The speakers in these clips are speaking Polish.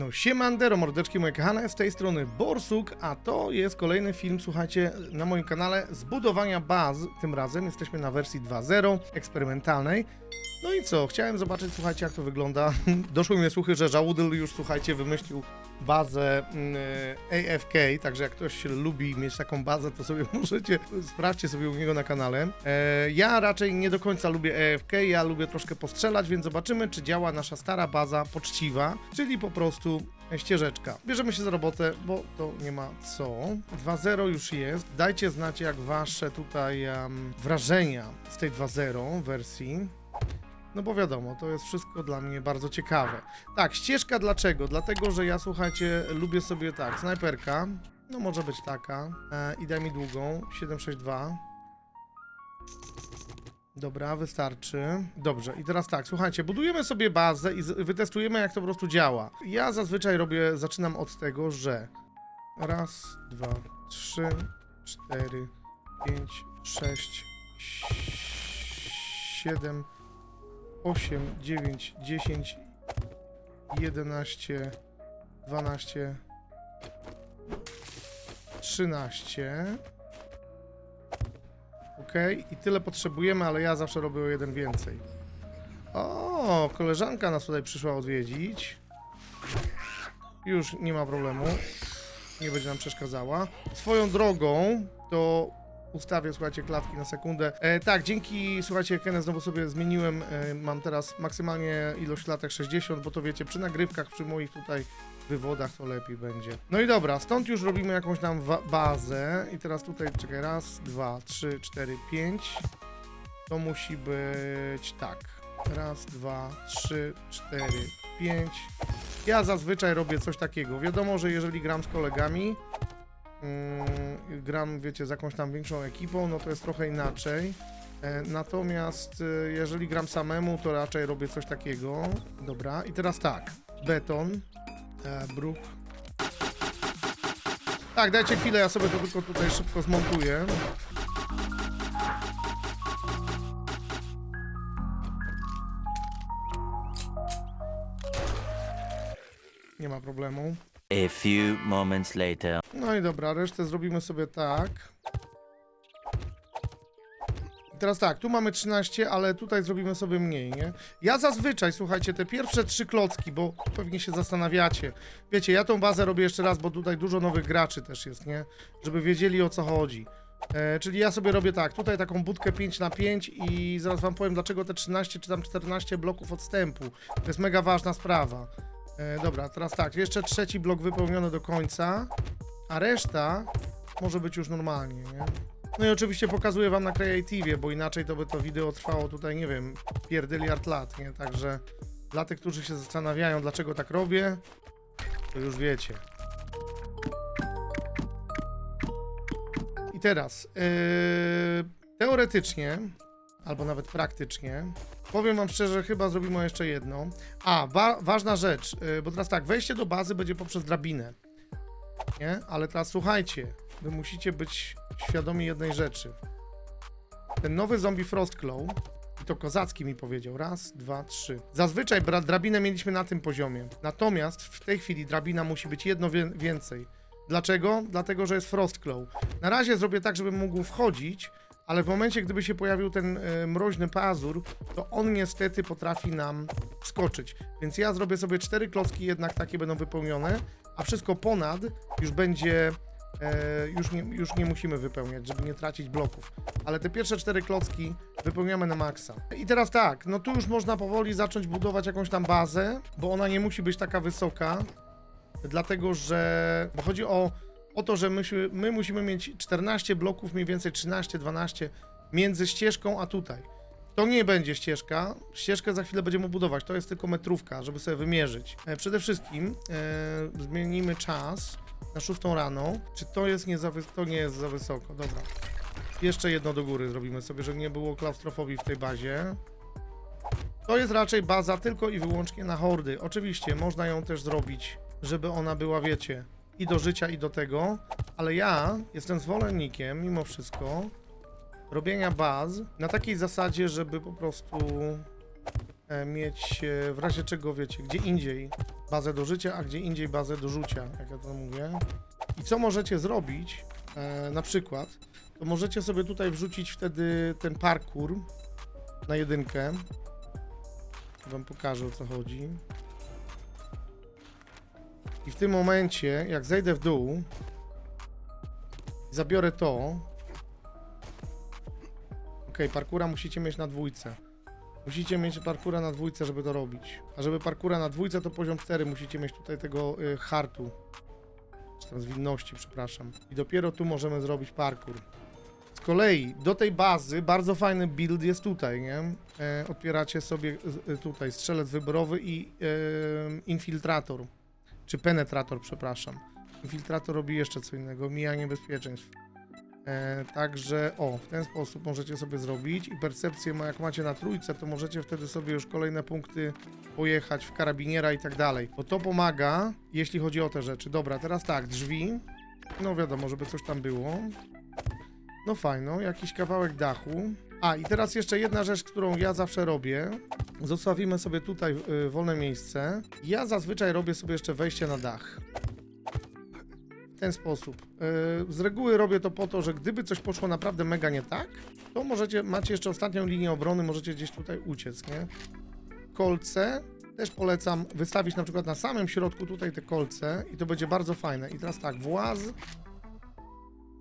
No siemandero, mordeczki moje kochane, z tej strony Borsuk, a to jest kolejny film, słuchajcie, na moim kanale zbudowania baz. Tym razem jesteśmy na wersji 2.0, eksperymentalnej. No i co, chciałem zobaczyć, słuchajcie, jak to wygląda. Doszły mnie słuchy, że Żałudyl już, słuchajcie, wymyślił bazę mm, e, AFK, także jak ktoś lubi mieć taką bazę, to sobie możecie, sprawdźcie sobie u niego na kanale. E, ja raczej nie do końca lubię AFK, ja lubię troszkę postrzelać, więc zobaczymy, czy działa nasza stara baza poczciwa, czyli po prostu ścieżeczka. Bierzemy się za robotę, bo to nie ma co. 2.0 już jest. Dajcie znać, jak wasze tutaj em, wrażenia z tej 2.0 wersji. No bo wiadomo, to jest wszystko dla mnie bardzo ciekawe. Tak, ścieżka dlaczego? Dlatego, że ja słuchajcie, lubię sobie tak, snajperka, no może być taka, e, i daj mi długą, 762. Dobra, wystarczy. Dobrze, i teraz tak, słuchajcie, budujemy sobie bazę i wytestujemy, jak to po prostu działa. Ja zazwyczaj robię, zaczynam od tego, że raz, dwa, trzy, cztery, pięć, sześć, siedem, 8, 9, 10, 11, 12, 13. Ok, i tyle potrzebujemy, ale ja zawsze robię o jeden więcej. O, koleżanka nas tutaj przyszła odwiedzić. Już nie ma problemu. Nie będzie nam przeszkadzała. Swoją drogą, to ustawię, słuchajcie, klatki na sekundę. E, tak, dzięki, słuchajcie, Kenę znowu sobie zmieniłem, e, mam teraz maksymalnie ilość klatek 60, bo to wiecie, przy nagrywkach, przy moich tutaj wywodach to lepiej będzie. No i dobra, stąd już robimy jakąś tam bazę i teraz tutaj, czekaj, raz, dwa, trzy, cztery, pięć. To musi być tak. Raz, dwa, trzy, cztery, pięć. Ja zazwyczaj robię coś takiego. Wiadomo, że jeżeli gram z kolegami, gram, wiecie, z jakąś tam większą ekipą, no to jest trochę inaczej. E, Natomiast e, jeżeli gram samemu, to raczej robię coś takiego. Dobra, i teraz tak. Beton, e, bruk. Tak, dajcie chwilę, ja sobie to tylko tutaj szybko zmontuję. Nie ma problemu. A few moments later. No i dobra, resztę zrobimy sobie tak. Teraz tak, tu mamy 13, ale tutaj zrobimy sobie mniej, nie? Ja zazwyczaj, słuchajcie, te pierwsze trzy klocki, bo pewnie się zastanawiacie. Wiecie, ja tą bazę robię jeszcze raz, bo tutaj dużo nowych graczy też jest, nie? Żeby wiedzieli o co chodzi. E, czyli ja sobie robię tak, tutaj taką budkę 5 na 5 i zaraz wam powiem dlaczego te 13 czy tam 14 bloków odstępu. To jest mega ważna sprawa. E, dobra, teraz tak, jeszcze trzeci blok wypełniony do końca, a reszta może być już normalnie, nie? No i oczywiście pokazuję wam na Creative, bo inaczej to by to wideo trwało tutaj, nie wiem, pierdyliard lat, nie? Także dla tych, którzy się zastanawiają, dlaczego tak robię, to już wiecie. I teraz, yy, teoretycznie, albo nawet praktycznie, powiem wam szczerze, chyba zrobimy jeszcze jedno. A, wa ważna rzecz, yy, bo teraz tak, wejście do bazy będzie poprzez drabinę, nie? Ale teraz słuchajcie, wy musicie być świadomi jednej rzeczy. Ten nowy zombie Frostclaw, i to Kozacki mi powiedział, raz, dwa, trzy. Zazwyczaj drabinę mieliśmy na tym poziomie, natomiast w tej chwili drabina musi być jedno więcej. Dlaczego? Dlatego, że jest Frostclaw. Na razie zrobię tak, żebym mógł wchodzić, ale w momencie, gdyby się pojawił ten e, mroźny pazur, to on niestety potrafi nam wskoczyć. Więc ja zrobię sobie cztery klocki, jednak takie będą wypełnione, a wszystko ponad już będzie. E, już, nie, już nie musimy wypełniać, żeby nie tracić bloków. Ale te pierwsze cztery klocki wypełniamy na maksa. I teraz tak, no tu już można powoli zacząć budować jakąś tam bazę, bo ona nie musi być taka wysoka, dlatego że bo chodzi o, o to, że my, my musimy mieć 14 bloków, mniej więcej 13-12 między ścieżką a tutaj. To nie będzie ścieżka. Ścieżkę za chwilę będziemy budować. To jest tylko metrówka, żeby sobie wymierzyć. E, przede wszystkim e, zmienimy czas na 6 rano. Czy to jest nie za, to nie jest za wysoko? Dobra. Jeszcze jedno do góry zrobimy sobie, żeby nie było klaustrofobii w tej bazie. To jest raczej baza tylko i wyłącznie na hordy. Oczywiście można ją też zrobić, żeby ona była, wiecie, i do życia, i do tego, ale ja jestem zwolennikiem, mimo wszystko, robienia baz na takiej zasadzie, żeby po prostu e, mieć e, w razie czego, wiecie, gdzie indziej bazę do życia, a gdzie indziej bazę do rzucia, jak ja to mówię. I co możecie zrobić, e, na przykład, to możecie sobie tutaj wrzucić wtedy ten parkour na jedynkę. Wam pokażę o co chodzi. I w tym momencie, jak zejdę w dół, zabiorę to. Ok, parkura musicie mieć na dwójce. Musicie mieć parkura na dwójce, żeby to robić. A żeby parkura na dwójce, to poziom 4 musicie mieć tutaj tego y, hartu. Czy tam zwinności, przepraszam. I dopiero tu możemy zrobić parkour. Z kolei do tej bazy bardzo fajny build jest tutaj, nie? E, otwieracie sobie e, tutaj strzelec wyborowy i e, infiltrator. Czy penetrator, przepraszam. Infiltrator robi jeszcze co innego, mija niebezpieczeństw. E, także o, w ten sposób możecie sobie zrobić i percepcję ma, jak macie na trójce, to możecie wtedy sobie już kolejne punkty pojechać w karabiniera i tak dalej. Bo to pomaga, jeśli chodzi o te rzeczy. Dobra, teraz tak, drzwi. No wiadomo, żeby coś tam było. No fajno, jakiś kawałek dachu. A i teraz jeszcze jedna rzecz, którą ja zawsze robię. Zostawimy sobie tutaj y, wolne miejsce. Ja zazwyczaj robię sobie jeszcze wejście na dach. W ten sposób. Y, z reguły robię to po to, że gdyby coś poszło naprawdę mega nie tak, to możecie, macie jeszcze ostatnią linię obrony, możecie gdzieś tutaj uciec, nie? Kolce. Też polecam wystawić na przykład na samym środku tutaj te kolce i to będzie bardzo fajne. I teraz tak, właz.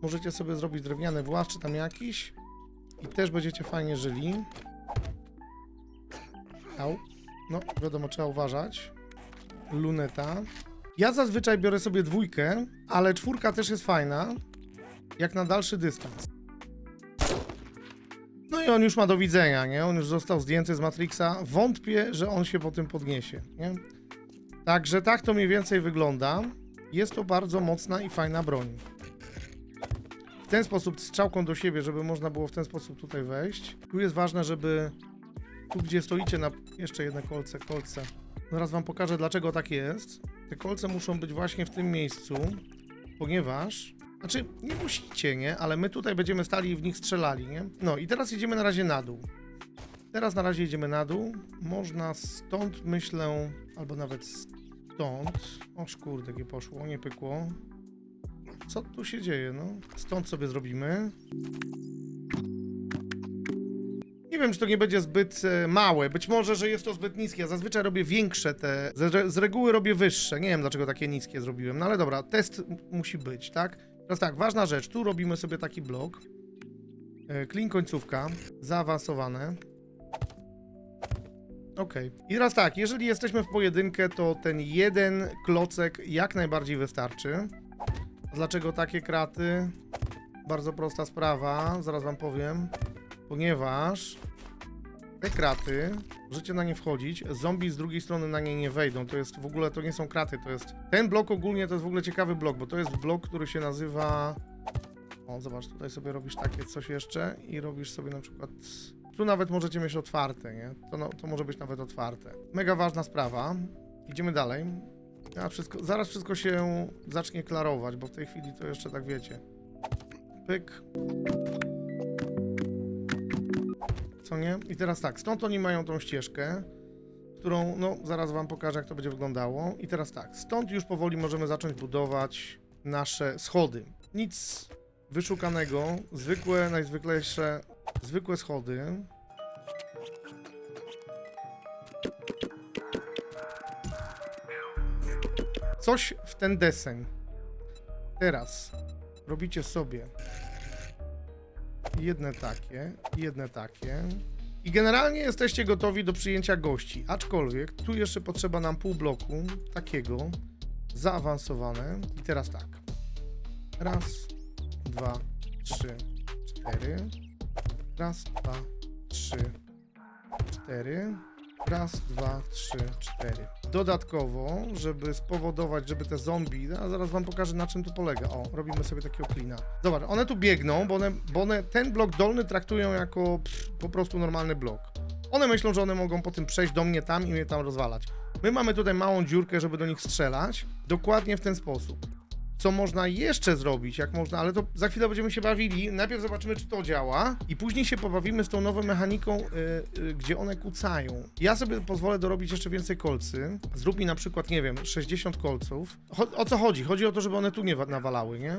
Możecie sobie zrobić drewniany właz, czy tam jakiś. I też będziecie fajnie żyli. Au. No, wiadomo, trzeba uważać. Luneta. Ja zazwyczaj biorę sobie dwójkę, ale czwórka też jest fajna. Jak na dalszy dystans. No i on już ma do widzenia, nie? On już został zdjęty z Matrixa. Wątpię, że on się po tym podniesie, nie? Także tak to mniej więcej wygląda. Jest to bardzo mocna i fajna broń. Ten sposób strzałką do siebie, żeby można było w ten sposób tutaj wejść. Tu jest ważne, żeby tu gdzie stoicie na jeszcze jedne kolce, kolce. Zaraz wam pokażę dlaczego tak jest. Te kolce muszą być właśnie w tym miejscu, ponieważ znaczy nie musicie, nie, ale my tutaj będziemy stali i w nich strzelali, nie? No i teraz idziemy na razie na dół. Teraz na razie idziemy na dół. Można stąd myślę, albo nawet stąd. O kurde, nie poszło, nie pykło. Co tu się dzieje, no? Stąd sobie zrobimy. Nie wiem, czy to nie będzie zbyt e, małe. Być może, że jest to zbyt niskie. Ja zazwyczaj robię większe te. Z, re- z reguły robię wyższe. Nie wiem, dlaczego takie niskie zrobiłem. No ale dobra, test musi być, tak? Teraz tak, ważna rzecz. Tu robimy sobie taki blok. E, Klin końcówka. Zaawansowane. Okej. I teraz tak, jeżeli jesteśmy w pojedynkę, to ten jeden klocek jak najbardziej wystarczy. Dlaczego takie kraty? Bardzo prosta sprawa, zaraz wam powiem. Ponieważ te kraty, możecie na nie wchodzić, zombie z drugiej strony na nie nie wejdą. To jest w ogóle, to nie są kraty, to jest... Ten blok ogólnie to jest w ogóle ciekawy blok, bo to jest blok, który się nazywa... O, zobacz, tutaj sobie robisz takie coś jeszcze i robisz sobie na przykład... Tu nawet możecie mieć otwarte, nie? To, no, to może być nawet otwarte. Mega ważna sprawa. Idziemy dalej. A wszystko, zaraz wszystko się zacznie klarować, bo w tej chwili to jeszcze tak wiecie. Pyk. Co nie? I teraz tak, stąd oni mają tą ścieżkę, którą, no, zaraz wam pokażę, jak to będzie wyglądało. I teraz tak, stąd już powoli możemy zacząć budować nasze schody. Nic wyszukanego, zwykłe, najzwyklejsze, zwykłe schody. Coś w ten deseń. Teraz robicie sobie jedne takie, jedne takie. I generalnie jesteście gotowi do przyjęcia gości. Aczkolwiek tu jeszcze potrzeba nam pół bloku takiego zaawansowane. I teraz tak. Raz, dwa, trzy, cztery. Raz, dwa, trzy, cztery. Raz, dwa, trzy, cztery. Dodatkowo, żeby spowodować, żeby te zombie, a zaraz wam pokażę na czym tu polega. O, robimy sobie takiego klina. Zobacz, one tu biegną, bo one, bo one ten blok dolny traktują jako pff, po prostu normalny blok. One myślą, że one mogą potem przejść do mnie tam i mnie tam rozwalać. My mamy tutaj małą dziurkę, żeby do nich strzelać. Dokładnie w ten sposób. Co można jeszcze zrobić, jak można, ale to za chwilę będziemy się bawili. Najpierw zobaczymy, czy to działa i później się pobawimy z tą nową mechaniką, y, y, gdzie one kucają. Ja sobie pozwolę dorobić jeszcze więcej kolcy. Zrób mi na przykład, nie wiem, 60 kolców. Cho- o co chodzi? Chodzi o to, żeby one tu nie wa- nawalały, nie?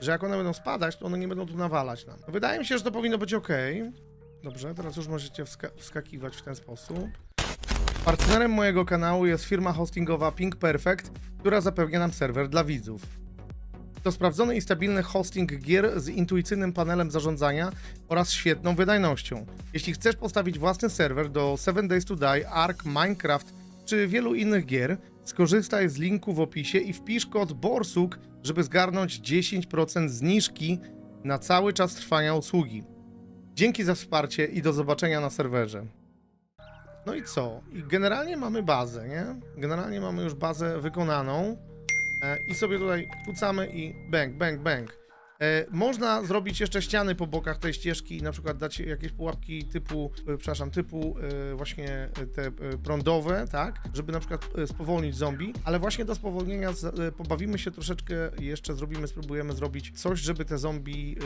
Że jak one będą spadać, to one nie będą tu nawalać nam. Wydaje mi się, że to powinno być ok. Dobrze, teraz już możecie wska- wskakiwać w ten sposób. Partnerem mojego kanału jest firma hostingowa Pink Perfect, która zapewnia nam serwer dla widzów. To sprawdzony i stabilny hosting gier z intuicyjnym panelem zarządzania oraz świetną wydajnością. Jeśli chcesz postawić własny serwer do 7 Days to Die, Ark, Minecraft czy wielu innych gier, skorzystaj z linku w opisie i wpisz kod BORSUK, żeby zgarnąć 10% zniżki na cały czas trwania usługi. Dzięki za wsparcie i do zobaczenia na serwerze. No i co? I generalnie mamy bazę, nie? Generalnie mamy już bazę wykonaną. E, I sobie tutaj kucamy i bang, bang, bang. E, można zrobić jeszcze ściany po bokach tej ścieżki, na przykład dać jakieś pułapki typu, e, przepraszam, typu e, właśnie te prądowe, tak? Żeby na przykład spowolnić zombie, ale właśnie do spowolnienia pobawimy się troszeczkę i jeszcze zrobimy, spróbujemy zrobić coś, żeby te zombie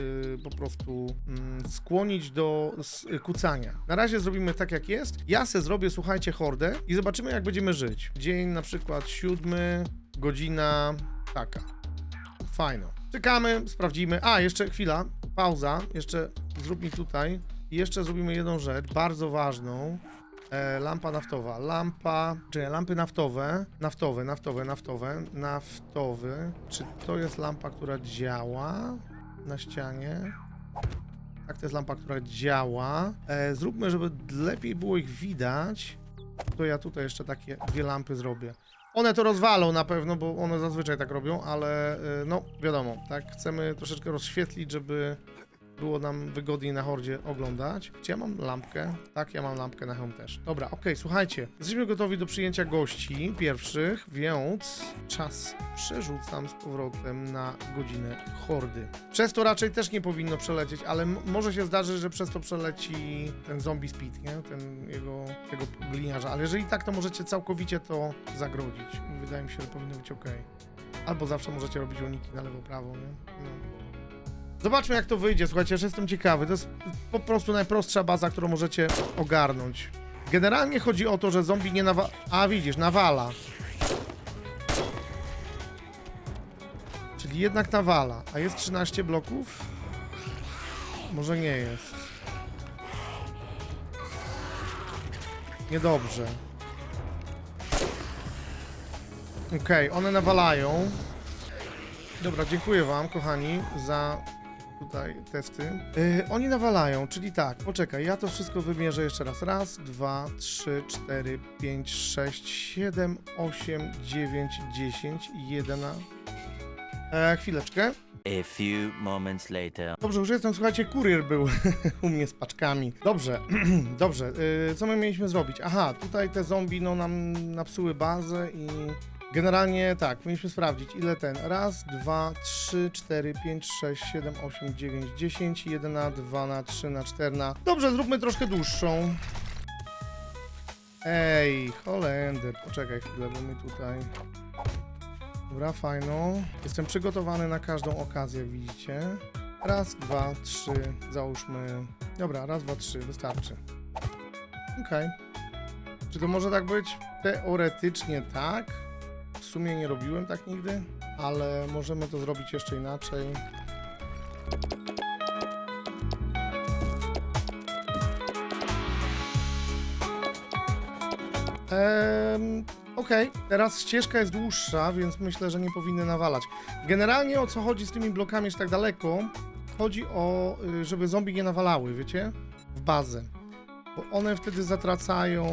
po prostu mm, skłonić do kucania. Na razie zrobimy tak jak jest. Ja se zrobię, słuchajcie, hordę i zobaczymy jak będziemy żyć. Dzień na przykład siódmy, godzina taka. Fajno. Czekamy, sprawdzimy. A, jeszcze chwila, pauza. Jeszcze zrób mi tutaj. Jeszcze zrobimy jedną rzecz, bardzo ważną. E, lampa naftowa. Lampa, czy lampy naftowe, naftowe, naftowe, naftowe, naftowy. Czy to jest lampa, która działa na ścianie? Tak, to jest lampa, która działa. E, zróbmy, żeby lepiej było ich widać. To ja tutaj jeszcze takie dwie lampy zrobię. One to rozwalą na pewno, bo one zazwyczaj tak robią, ale y, no wiadomo, tak, chcemy troszeczkę rozświetlić, żeby było nam wygodniej na hordzie oglądać. Czy ja mam lampkę? Tak, ja mam lampkę na hełm też. Dobra, okej, słuchajcie, jesteśmy gotowi do przyjęcia gości pierwszych, więc czas przerzucam z powrotem na godzinę hordy. Przez to raczej też nie powinno przelecieć, ale może się zdarzy, że przez to przeleci ten zombie speed, nie? Ten jego, tego gliniarza, ale jeżeli tak, to możecie całkowicie to zagrodzić. Wydaje mi się, że powinno być ok. Albo zawsze możecie robić uniki na lewo, prawo, nie? No. Zobaczmy jak to wyjdzie, słuchajcie, jestem ciekawy. To jest po prostu najprostsza baza, którą możecie ogarnąć. Generalnie chodzi o to, że zombie nie nawala... A widzisz, nawala. Czyli jednak nawala. A jest 13 bloków? Może nie jest. Niedobrze. Okej, one nawalają. Dobra, dziękuję wam, kochani, za tutaj testy. Yy, oni nawalają, czyli tak, poczekaj, ja to wszystko wymierzę jeszcze raz. Raz, dwa, trzy, cztery, pięć, sześć, siedem, osiem, dziewięć, dziesięć, jeden. E, chwileczkę. A few moments later. Dobrze, już jestem, słuchajcie, kurier był u mnie z paczkami. Dobrze, dobrze, yy, co my mieliśmy zrobić? Aha, tutaj te zombie no nam napsuły bazę i generalnie tak, mieliśmy sprawdzić ile ten, raz, dwa, trzy, cztery, pięć, sześć, siedem, osiem, dziewięć, dziesięć, jeden na dwa na trzy na cztery na... Dobrze, zróbmy troszkę dłuższą. Ej, Holender, poczekaj chwilę, bo my tutaj... Dobra, fajno. Jestem przygotowany na każdą okazję, widzicie. Raz, dwa, trzy, załóżmy. Dobra, raz, dwa, trzy, wystarczy. Okej. Czy to może tak być? Teoretycznie tak. W sumie nie robiłem tak nigdy, ale możemy to zrobić jeszcze inaczej. Ehm, Okej, teraz ścieżka jest dłuższa, więc myślę, że nie powinny nawalać. Generalnie o co chodzi z tymi blokami aż tak daleko? Chodzi o, y, żeby zombie nie nawalały, wiecie? W bazę. Bo one wtedy zatracają.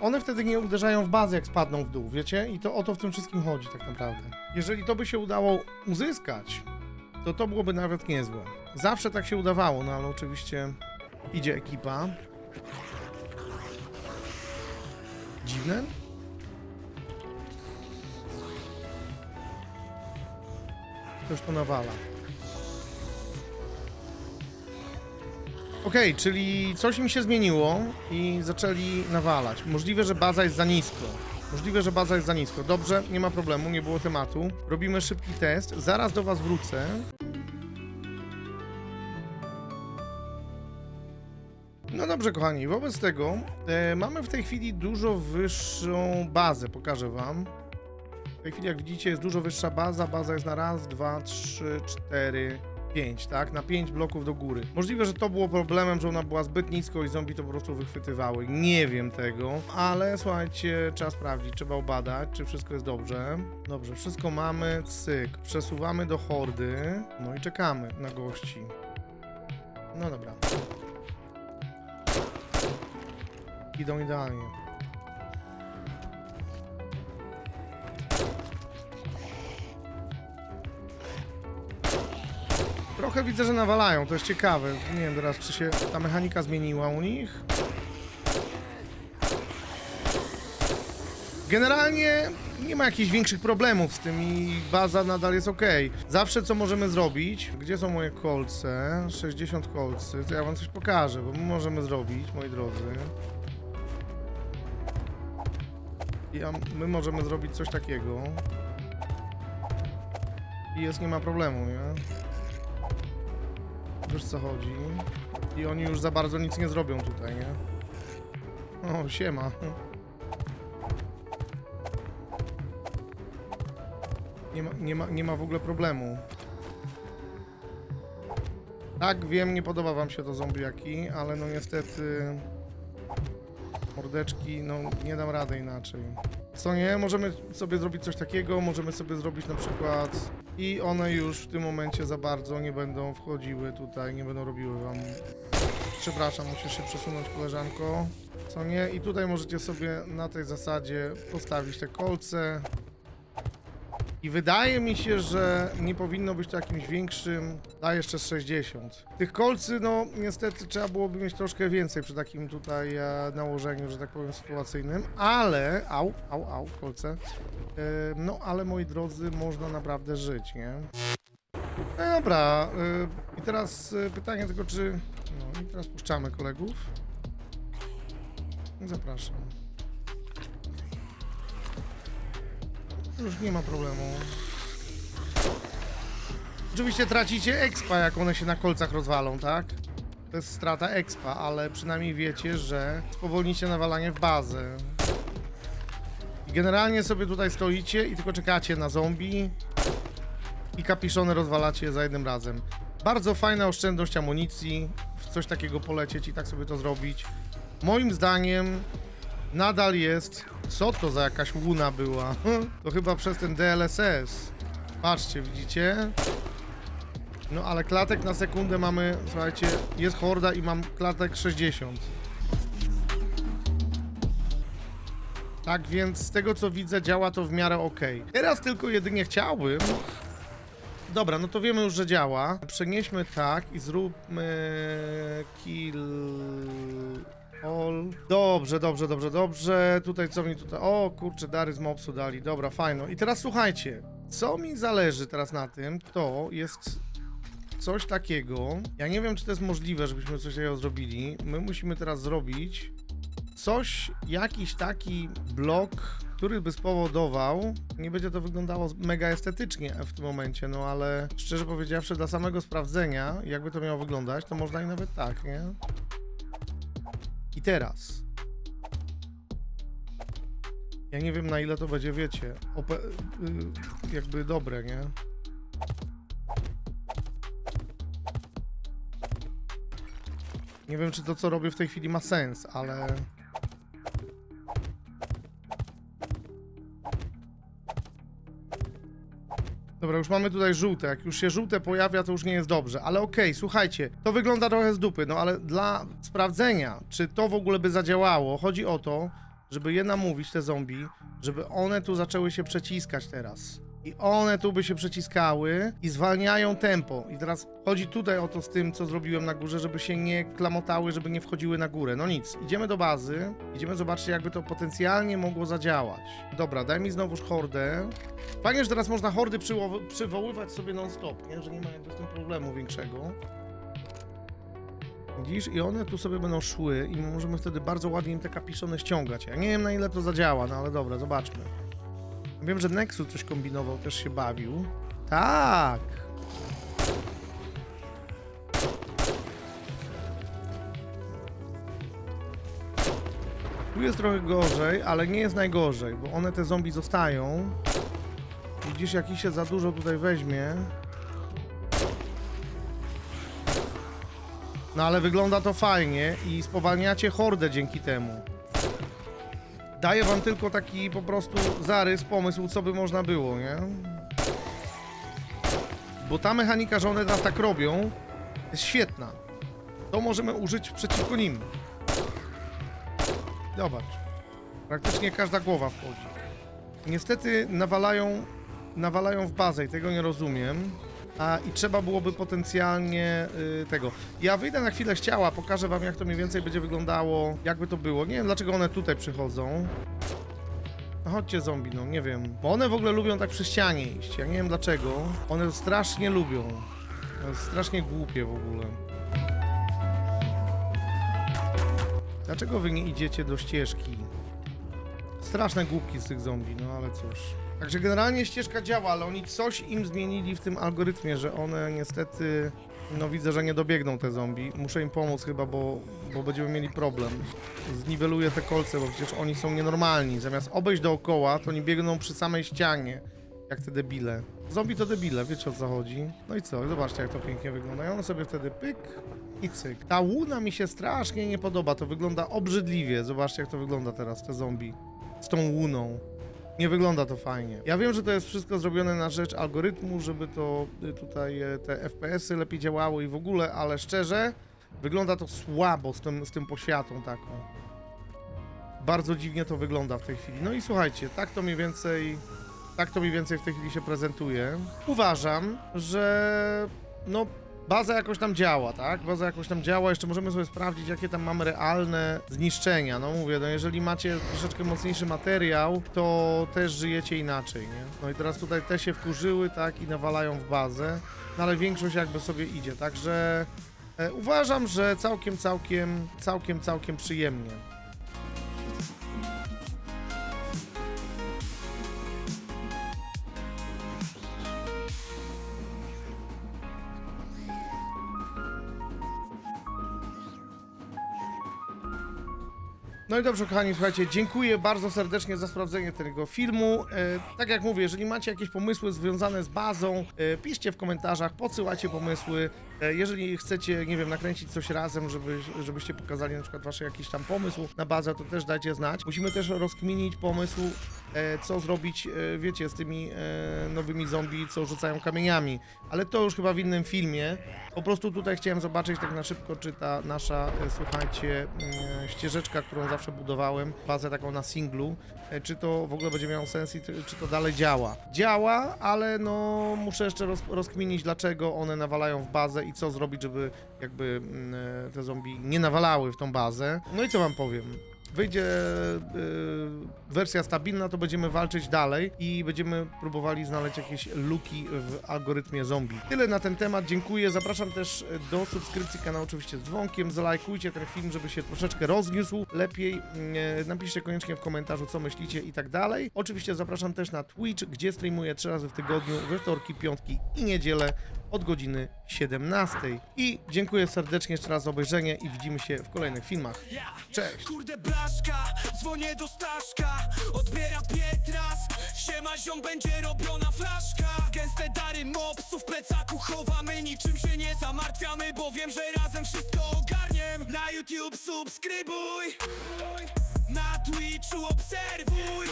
One wtedy nie uderzają w bazę, jak spadną w dół, wiecie? I to o to w tym wszystkim chodzi, tak naprawdę. Jeżeli to by się udało uzyskać, to to byłoby nawet niezłe. Zawsze tak się udawało, no ale oczywiście idzie ekipa. Dziwne? Ktoś to nawala. Okej, czyli coś im się zmieniło i zaczęli nawalać. Możliwe, że baza jest za nisko. Możliwe, że baza jest za nisko. Dobrze, nie ma problemu, nie było tematu. Robimy szybki test. Zaraz do was wrócę. No dobrze, kochani, wobec tego e, mamy w tej chwili dużo wyższą bazę. Pokażę wam. W tej chwili, jak widzicie, jest dużo wyższa baza. Baza jest na raz, dwa, trzy, cztery, pięć, tak? Na pięć bloków do góry. Możliwe, że to było problemem, że ona była zbyt nisko i zombie to po prostu wychwytywały. Nie wiem tego, ale słuchajcie, trzeba sprawdzić, trzeba obadać, czy wszystko jest dobrze. Dobrze, wszystko mamy, cyk. Przesuwamy do hordy, no i czekamy na gości. No dobra. Idą idealnie. Trochę widzę, że nawalają, to jest ciekawe. Nie wiem teraz, czy się ta mechanika zmieniła u nich. Generalnie nie ma jakichś większych problemów z tym i baza nadal jest ok. Zawsze co możemy zrobić? Gdzie są moje kolce? 60 kolcy. To ja wam coś pokażę, bo my możemy zrobić, moi drodzy. Ja, my możemy zrobić coś takiego. I jest, nie ma problemu, nie? Wiesz co chodzi. I oni już za bardzo nic nie zrobią tutaj, nie? O, siema. Nie ma, nie ma, nie ma w ogóle problemu. Tak, wiem, nie podoba wam się to zombiaki, ale no niestety... Mordeczki, no nie dam rady inaczej. Co nie? Możemy sobie zrobić coś takiego, możemy sobie zrobić na przykład... I one już w tym momencie za bardzo nie będą wchodziły tutaj, nie będą robiły wam... Przepraszam, musisz się przesunąć koleżanko. Co nie? I tutaj możecie sobie na tej zasadzie postawić te kolce. I wydaje mi się, że nie powinno być to jakimś większym, da jeszcze z 60. Tych kolcy, no niestety trzeba byłoby mieć troszkę więcej przy takim tutaj e, nałożeniu, że tak powiem, sytuacyjnym, ale, au, au, au, kolce, e, no ale moi drodzy, można naprawdę żyć, nie? No dobra, e, i teraz e, pytanie tylko, czy, no i teraz puszczamy kolegów. Zapraszam. Już nie ma problemu. Oczywiście tracicie expa, jak one się na kolcach rozwalą, tak? To jest strata expa, ale przynajmniej wiecie, że spowolnicie nawalanie w bazę. Generalnie sobie tutaj stoicie i tylko czekacie na zombie i kapiszony rozwalacie za jednym razem. Bardzo fajna oszczędność amunicji, w coś takiego polecieć i tak sobie to zrobić. Moim zdaniem nadal jest. Co to za jakaś łuna była? To chyba przez ten DLSS. Patrzcie, widzicie? No ale klatek na sekundę mamy, słuchajcie, jest horda i mam klatek 60. Tak więc z tego co widzę działa to w miarę ok. Teraz tylko jedynie chciałbym... Dobra, no to wiemy już, że działa. Przenieśmy tak i zróbmy kill all. Dobrze, dobrze, dobrze, dobrze. Tutaj co mi tutaj... O kurczę, dary z mopsu dali. Dobra, fajno. I teraz słuchajcie, co mi zależy teraz na tym, to jest coś takiego. Ja nie wiem, czy to jest możliwe, żebyśmy coś takiego zrobili. My musimy teraz zrobić coś, jakiś taki blok, który by spowodował, nie będzie to wyglądało mega estetycznie w tym momencie, no ale szczerze powiedziawszy, dla samego sprawdzenia, jakby to miało wyglądać, to można i nawet tak, nie? Teraz. Ja nie wiem na ile to będzie, wiecie, y, jakby dobre, nie? Nie wiem, czy to, co robię w tej chwili ma sens, ale... Dobra, już mamy tutaj żółte. Jak już się żółte pojawia, to już nie jest dobrze. Ale okej, słuchajcie, to wygląda trochę z dupy, no ale dla sprawdzenia, czy to w ogóle by zadziałało, chodzi o to, żeby je namówić, te zombie, żeby one tu zaczęły się przeciskać teraz. I one tu by się przeciskały i zwalniają tempo. I teraz chodzi tutaj o to z tym, co zrobiłem na górze, żeby się nie klamotały, żeby nie wchodziły na górę. No nic, idziemy do bazy, idziemy zobaczyć, jakby to potencjalnie mogło zadziałać. Dobra, daj mi znowuż hordę. Fajnie, że teraz można hordy przywo- przywoływać sobie non-stop, nie? Że nie ma jakby z tym problemu większego. Widzisz? I one tu sobie będą szły i my możemy wtedy bardzo ładnie im te kapiszony ściągać. Ja nie wiem na ile to zadziała, no ale dobra, zobaczmy. Wiem, że Nexus coś kombinował, też się bawił. Tak! Tu jest trochę gorzej, ale nie jest najgorzej, bo one te zombie zostają. Widzisz, jak ich się za dużo tutaj weźmie. No ale wygląda to fajnie i spowalniacie hordę dzięki temu. Daję wam tylko taki po prostu zarys, pomysł, co by można było, nie? Bo ta mechanika, że one teraz tak robią, jest świetna. To możemy użyć przeciwko nim. Zobacz. Praktycznie każda głowa wchodzi. Niestety nawalają, nawalają w bazę i tego nie rozumiem. A, I trzeba byłoby potencjalnie y, tego. Ja wyjdę na chwilę z ciała, pokażę wam jak to mniej więcej będzie wyglądało, jakby to było. Nie wiem dlaczego one tutaj przychodzą. No chodźcie zombie, no nie wiem. Bo one w ogóle lubią tak przy ścianie iść. Ja nie wiem dlaczego. One to strasznie lubią. To jest strasznie głupie w ogóle. Dlaczego wy nie idziecie do ścieżki? Straszne głupki z tych zombie, no ale cóż. Także generalnie ścieżka działa, ale oni coś im zmienili w tym algorytmie, że one niestety, no widzę, że nie dobiegną te zombie. Muszę im pomóc chyba, bo, bo będziemy mieli problem. Zniweluję te kolce, bo przecież oni są nienormalni. Zamiast obejść dookoła, to oni biegną przy samej ścianie, jak te debile. Zombie to debile, wiecie o co chodzi. No i co, zobaczcie jak to pięknie wygląda. I one sobie wtedy pyk i cyk. Ta łuna mi się strasznie nie podoba, to wygląda obrzydliwie. Zobaczcie jak to wygląda teraz, te zombie. Z tą łuną. Nie wygląda to fajnie. Ja wiem, że to jest wszystko zrobione na rzecz algorytmu, żeby to y, tutaj e, te FPS-y lepiej działały i w ogóle, ale szczerze, wygląda to słabo z tym, z tym poświatą taką. Bardzo dziwnie to wygląda w tej chwili. No i słuchajcie, tak to mniej więcej, tak to mniej więcej w tej chwili się prezentuje. Uważam, że no baza jakoś tam działa, tak? Baza jakoś tam działa, jeszcze możemy sobie sprawdzić, jakie tam mamy realne zniszczenia. No mówię, no jeżeli macie troszeczkę mocniejszy materiał, to też żyjecie inaczej, nie? No i teraz tutaj te się wkurzyły, tak? I nawalają w bazę, no ale większość jakby sobie idzie, także e, uważam, że całkiem, całkiem, całkiem, całkiem przyjemnie. No i dobrze, kochani, słuchajcie, dziękuję bardzo serdecznie za sprawdzenie tego filmu. E, tak jak mówię, jeżeli macie jakieś pomysły związane z bazą, e, piszcie w komentarzach, podsyłajcie pomysły. E, jeżeli chcecie, nie wiem, nakręcić coś razem, żeby, żebyście pokazali na przykład wasz jakiś tam pomysł na bazę, to też dajcie znać. Musimy też rozkminić pomysł, e, co zrobić, e, wiecie, z tymi e, nowymi zombie, co rzucają kamieniami. Ale to już chyba w innym filmie. Po prostu tutaj chciałem zobaczyć tak na szybko, czy ta nasza, e, słuchajcie, mm, ścieżeczka, którą zawsze budowałem, bazę taką na singlu, e, czy to w ogóle będzie miało sens i czy- czy to dalej działa. Działa, ale no muszę jeszcze roz, rozkminić, dlaczego one nawalają w bazę i co zrobić, żeby jakby mm, e, te zombie nie nawalały w tą bazę. No i co wam powiem? Wyjdzie y, wersja stabilna, to będziemy walczyć dalej i będziemy próbowali znaleźć jakieś luki w algorytmie zombie. Tyle na ten temat, dziękuję. Zapraszam też do subskrypcji kanału oczywiście z dzwonkiem. Zalajkujcie ten film, żeby się troszeczkę rozniósł lepiej. Napiszcie koniecznie w komentarzu, co myślicie i tak dalej. Oczywiście zapraszam też na Twitch, gdzie streamuję trzy razy w tygodniu, we wtorki, piątki i niedzielę od godziny 17. I dziękuję serdecznie jeszcze raz za obejrzenie i widzimy się w kolejnych filmach. Cześć! Kurde blaszka, dzwonię do Staszka Odbiera Pietras Siema ziom, będzie robiona flaszka Gęste dary mopsów w plecaku chowamy Niczym się nie zamartwiamy, bo wiem, że razem wszystko ogarniem Na YouTube subskrybuj Na Twitchu obserwuj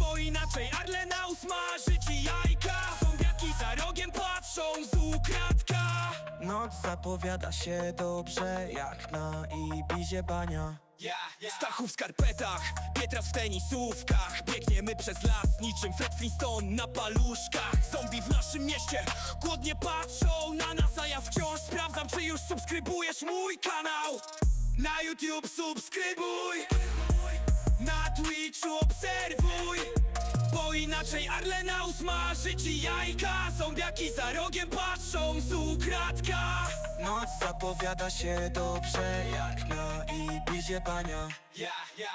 Bo inaczej Arlena usmaży ci jajka Zombiaki za rogiem patrzą z ukradka. Noc zapowiada się dobrze jak na Ibizie bania. Stachów w skarpetach, Pietras w tenisówkach. Biegniemy przez las niczym Fred Flintstone na paluszkach. Zombie w naszym mieście głodnie patrzą na nas A ja wciąż sprawdzam czy już subskrybujesz mój kanał. Na YouTube subskrybuj Na Twitchu obserwuj Bo inaczej Arlena usmaży ci jajka Zombiaki za rogiem patrzą z ukradka. Noc zapowiada się dobrze jak na Ibizie bania. Ja, ja